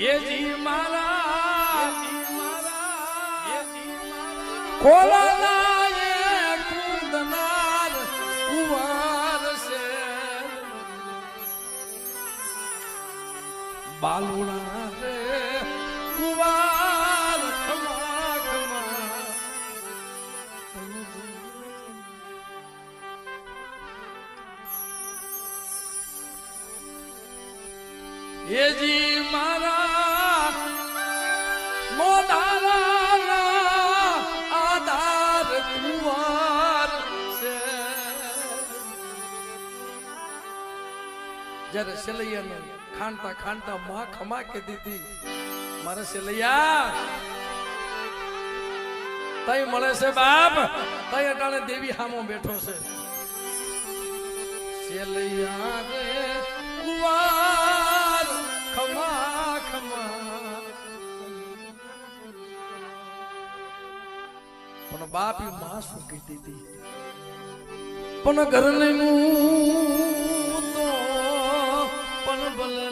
જી મારા ખોલના કુંદનાર કુંવર છે. બાલુણા રે કુંવાર ખમા ખમા. એ જી મારા જ્યારે સેલૈયાને ખાંડતા ખાંડતા માં ખમા કે દીધી મારે સેલૈયા, તઈ મળે છે બાપ, તઈ અટાણે દેવી હામો બેઠો છે. સેલૈયા રે, કુવાર, ખમા ખમા. પણ બાપી માં શું કહેતી હતી? પણ ઘર તો ભલે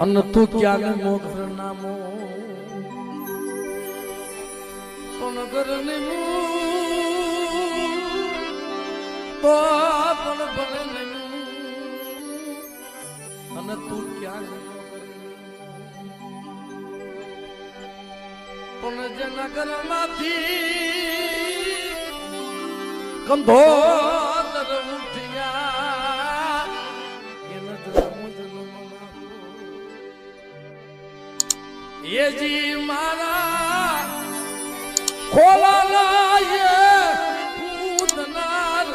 અન તું ક્યાં મોગર નામો? પણ ઘર તો પણ બલન અને તું ક્યાં પણ જનગર ઘરમાંથી કંધોતર ઉઠ્યા એ જી મારા ખોલાના એ કૂદનાર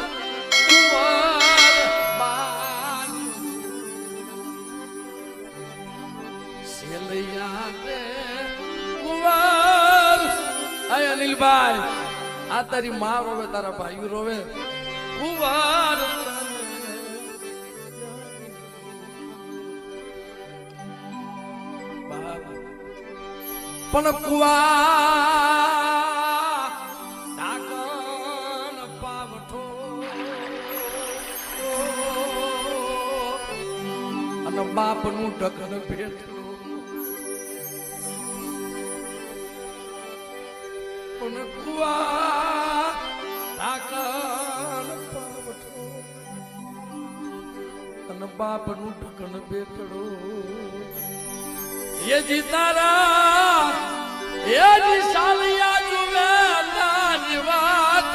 આ તારી માં રોવે તારા ભાઈ રોવે. કુવાર. પણ કુવા ઢાંકણ પાવઠો. અને બાપનું ઢગન ભેટ પણ કુવા બાપનું ઢકણ ભેટલું એ જીતારા એ નિશાલિયા જુએ તારી વાત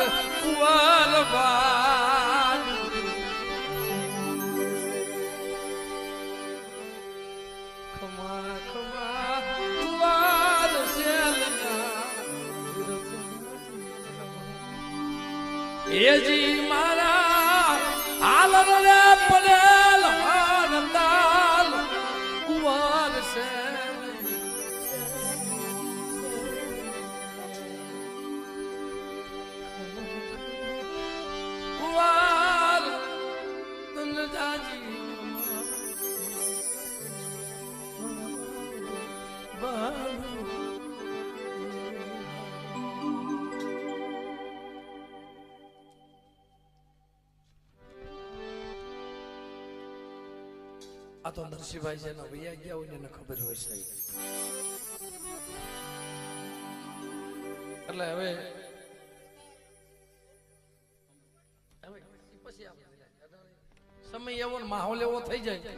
જી મારા હાલ રે આ તો નરસિંહભાઈ એના વૈયા ગયા હોય એને ખબર હોય છે એટલે હવે સમય એવો માહોલ એવો થઈ જાય.